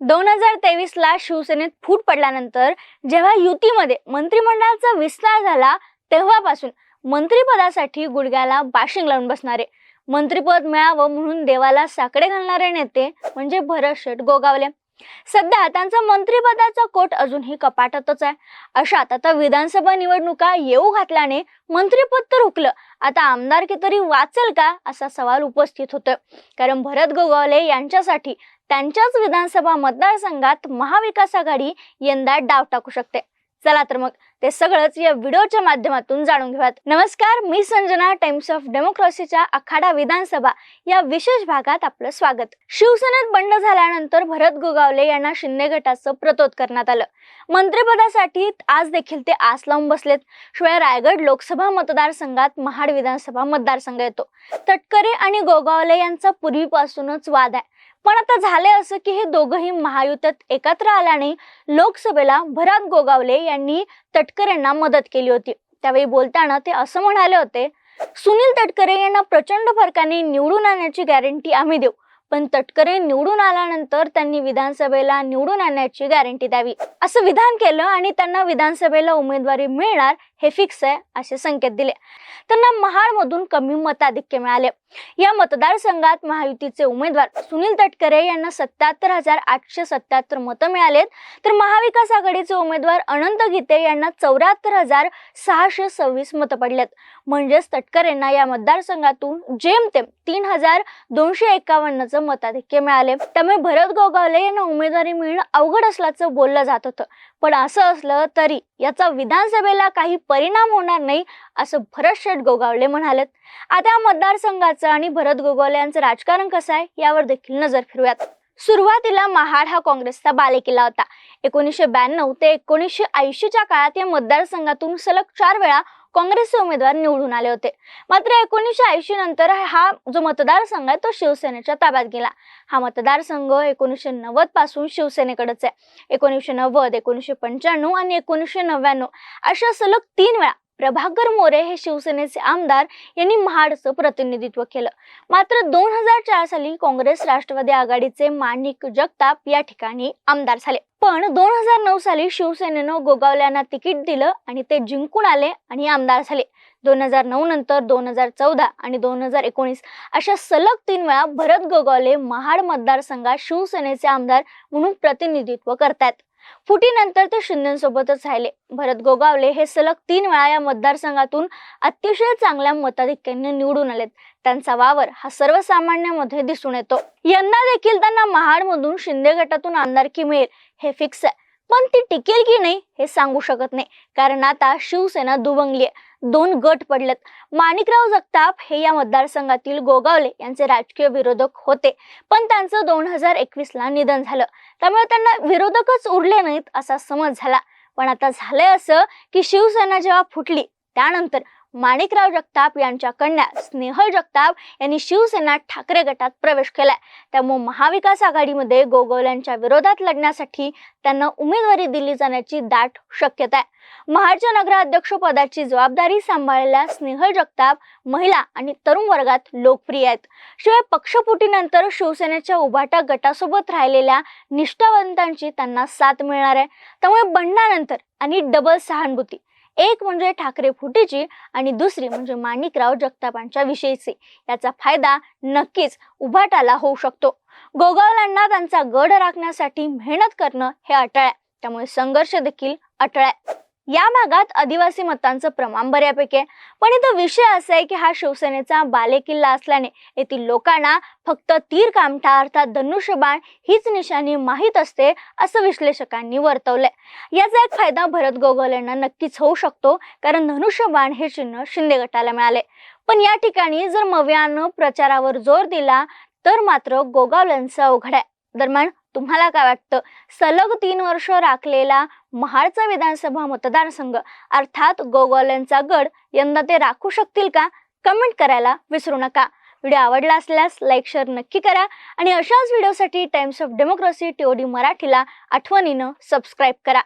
दोन हजार तेवीस ला शिवसेनेत फूट पडल्यानंतर जेव्हा युतीमध्ये मंत्रिमंडळाचा विस्तार झाला तेव्हापासून मंत्रिपदासाठी गुडघ्याला बाशिंग लावून बसणारे मंत्रिपद मिळावं म्हणून देवाला साकडे घालणारे नेते म्हणजे भरत शेठ गोगावले. सध्या त्यांचा मंत्रिपदाचा कोट अजूनही कपाटातच आहे. अशात आता विधानसभा निवडणुका येऊ घातल्याने मंत्रिपद तर हुकलं. आता आमदारकी तरी वाचेल का? असा सवाल उपस्थित होतोय. कारण भरत गोगावले यांच्यासाठी त्यांच्याच विधानसभा मतदारसंघात महाविकास आघाडी यंदा डाव टाकू शकते. चला तर मग ते सगळंच या व्हिडिओच्या माध्यमातून जाणून घेऊयात. नमस्कार मी संजना टाइम्स ऑफ डेमोक्रेसीच्या आखाडा विधानसभा या विशेष भागात आपलं स्वागत. शिवसेनेत बंड झाल्यानंतर भरत गोगावले यांना शिंदे गटाचं प्रतोद करण्यात आलं. मंत्रिपदासाठी आज देखील ते आस लावून बसलेत. शिवाय रायगड लोकसभा मतदारसंघात महाड विधानसभा मतदारसंघ येतो. तटकरे आणि गोगावले यांचा पूर्वीपासूनच वाद आहे. पण आता झाले असं की हे दोघंही महायुतीत एकत्र आल्याने लोकसभेला भरत गोगावले यांनी तटकरेंना मदत केली होती. त्यावेळी बोलताना ते असं म्हणाले होते सुनील तटकरे यांना प्रचंड फरकाने निवडून आणण्याची गॅरंटी आम्ही देऊ. पण तटकरे निवडून आल्यानंतर त्यांनी विधानसभेला निवडून आणण्याची गॅरंटी द्यावी. असं विधान केलं आणि त्यांना विधानसभेला उमेदवारी मिळणार हे फिक्स आहे असे संकेत दिले. त्यांना महाडमधून कमी मताधिक्य मिळाले. या मतदारसंघात महायुतीचे उमेदवार सुनील तटकरे यांना सत्याहत्तर हजार आठशे सत्याहत्तर मतं मिळालेत. तर महाविकास आघाडीचे उमेदवार अनंत गीते यांना चौऱ्याहत्तर हजार सहाशे सव्वीस मतं पडलेत. म्हणजेच तटकरेंना या मतदारसंघातून जेमतेम तीन हजार दोनशे एकावन्नचं मताधिक्य मिळाले. त्यामुळे भरत गोगावले यांना उमेदवारी मिळणं अवघड असल्याचं बोललं जात होतं. पण असं असलं तरी याचा विधानसभेला काही परिणाम होणार नाही असं भरत शेठ गोगावले म्हणालेत. आता मतदारसंघाचं आणि भरत गोगावले यांचं राजकारण कसं आहे यावर देखील नजर फिरूयात सुरुवातीला महाड हा काँग्रेसचा बालेकिल्ला होता. एकोणीसशे ब्याण्णव ते एकोणीसशे ऐंशीच्या काळात या मतदारसंघातून सलग चार वेळा काँग्रेसचे उमेदवार निवडून आले होते. मात्र एकोणीसशे ऐंशी नंतर हा जो मतदारसंघ आहे तो शिवसेनेच्या ताब्यात गेला. हा मतदारसंघ एकोणीसशे नव्वदपासून शिवसेनेकडेच आहे. एकोणीसशे नव्वद एकोणीसशे पंच्याण्णव आणि एकोणीसशे नव्याण्णव अशा सलग तीन वेळा प्रभाकर मोरे हे शिवसेनेचे आमदार यांनी महाडचं प्रतिनिधित्व केलं. मात्र दोन हजार चार साली काँग्रेस राष्ट्रवादी आघाडीचे माणिक जगताप या ठिकाणी आमदार झाले. पण दोन हजार नऊ साली शिवसेनेनं गोगावल्यांना तिकीट दिलं आणि ते जिंकून आले आणि आमदार झाले. दोन हजार नऊ नंतर दोन हजार चौदा आणि दोन हजार एकोणीस अशा सलग तीन वेळा भरत गोगावले महाड मतदारसंघात शिवसेनेचे आमदार म्हणून प्रतिनिधित्व करतात. फुटीनंतर ते शिंदेसोबतच राहिले. भरत गोगावले हे सलग तीन वेळा या मतदारसंघातून अतिशय चांगल्या मताधिक्याने निवडून आलेत. त्यांचा वावर हा सर्वसामान्यांमध्ये दिसून येतो. यंदा देखील त्यांना महाडमधून शिंदे गटातून आमदारकी मिळेल हे फिक्स आहे. पण ती टिकेल की नाही हे सांगू शकत नाही. कारण आता शिवसेना दुभंगली आहे. दोन गट पडलेत. माणिकराव जगताप हे या मतदारसंघातील गोगावले यांचे राजकीय विरोधक होते. पण त्यांचं दोन हजार एकवीस ला निधन झालं. त्यामुळे त्यांना विरोधकच उरले नाहीत असा समज झाला. पण आता झालंय असं की शिवसेना जेव्हा फुटली त्यानंतर माणिकराव जगताप यांच्या कन्या स्नेहल जगताप यांनी शिवसेना ठाकरे गटात प्रवेश केलाय. त्यामुळे महाविकास आघाडीमध्ये गोगोल्यांच्या विरोधात लढण्यासाठी त्यांना उमेदवारी दिली जाण्याची दाट शक्यता आहे. महाडच्या नगराध्यक्ष पदाची जबाबदारी सांभाळलेल्या स्नेहल जगताप महिला आणि तरुण वर्गात लोकप्रिय आहेत. शिवाय पक्षफुटीनंतर शिवसेनेच्या उभाटा गटासोबत राहिलेल्या निष्ठावंतांची त्यांना साथ मिळणार आहे. त्यामुळे बंडानंतर आणि डबल सहानुभूती एक म्हणजे ठाकरे फुटीची आणि दुसरी म्हणजे माणिकराव जगतापांच्या विषयीची. याचा फायदा नक्कीच उभाटाला होऊ शकतो. गोगावलांना त्यांचा गड राखण्यासाठी मेहनत करणं हे अटळ आहे. त्यामुळे संघर्ष देखील अटळ आहे. या भागात आदिवासी मतांचं प्रमाण बऱ्यापैकी आहे. पण इथं विषय असा आहे की हा शिवसेनेचा बालेकिल्ला असल्याने येथील लोकांना फक्त तीर कामठा अर्थात धनुष्यबाण हीच निशाणी माहीत असते असं विश्लेषकांनी वर्तवलंय. याचा एक फायदा भरत गोगोल यांना नक्कीच होऊ शकतो कारण धनुष्यबाण हे चिन्ह शिंदे गटाला मिळाले. पण या ठिकाणी जर मव्यानं प्रचारावर जोर दिला तर मात्र गोगावल्यांचं अवघड आहे. दरम्यान तुम्हाला काय वाटतं? सलग तीन वर्ष राखलेला महाडचा विधानसभा मतदारसंघ अर्थात गोगोल्यांचा गड यंदा ते राखू शकतील का? कमेंट करायला विसरू नका. व्हिडिओ आवडला असल्यास लाईक शेअर नक्की करा आणि अशाच व्हिडिओसाठी टाइम्स ऑफ डेमोक्रेसी टीओडी मराठीला आठवणीनं सबस्क्राईब करा.